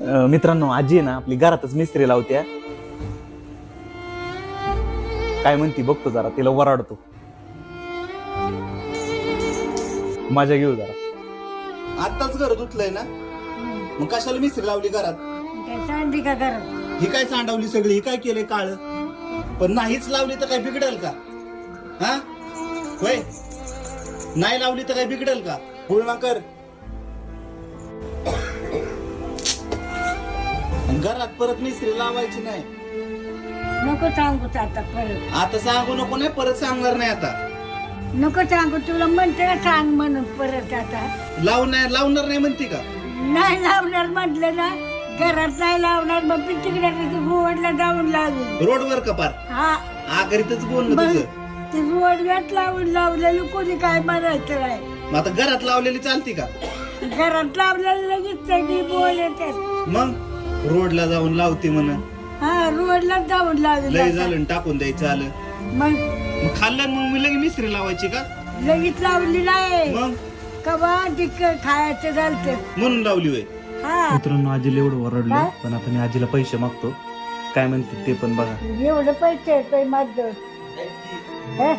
अं, मित्रांनो आजी आहे ना आपली घरातच मिस्त्री लावत्या. काय म्हणती बघतो जरा तिला वराडतो. माझ्या घेऊ जरा. आत्ताच घर धुतलंय ना? मग कशाला मिस्त्री लावली घरात? काय सांगते का करत ही काय सांडवली सगळी ही काय केले काळ? पण नाहीच लावली तर काय बिघडेल का? हा? होय? नाही लावली तर काय बिघडेल का? पूर्ण कर घरात परत मिस्त्री लावायची नाही. नको सांगूच आता परत. आता सांगू नको नाही परत सांगणार नाही आता. नको सांगू तुला म्हणते का सांग म्हणून परत आता. लावणार लावणार नाही म्हणते का? नाही लावणार म्हटलं ना घरात नाही लावणार मग मी तिकडे रोडला जाऊन लावून. रोडवर का पार? हा. आगरीतच बोलणं मग तुझं. ते रोडव्यात लावून लावलेलं कोणी काय म्हणायचं नाही. मग आता घरात लावलेली चालती का? घरात लावलेलं लगेच बोल येतात मग? रोडला जाऊन लावते म्हण. हा रोडला जाऊन लय लावलं झालं आणि टाकून द्यायचं आलं. मग? मग खाल्लं आणि मग मी लगे मिस्त्री लावायची का? लगेच लावली नाही. मग? कवा? खायचं झालं म्हणून लावली होय. हा. मित्रांनो आजीला एवढं वरडलो काय? पण आता मी आजीला पैसे मागतो. काय म्हणते ते पण बघा. एवढं पैसे येतोय माझं. हे?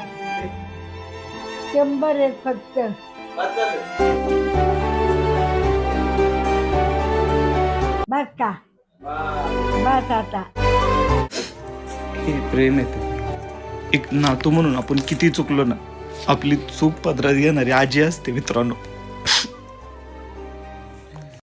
शंभर आहेत फक्त. बस का. बस आता. हे प्रेम येते एक नातू म्हणून आपण किती चुकलो ना आपली चूक पदरात घेणारी आजी असते मित्रांनो.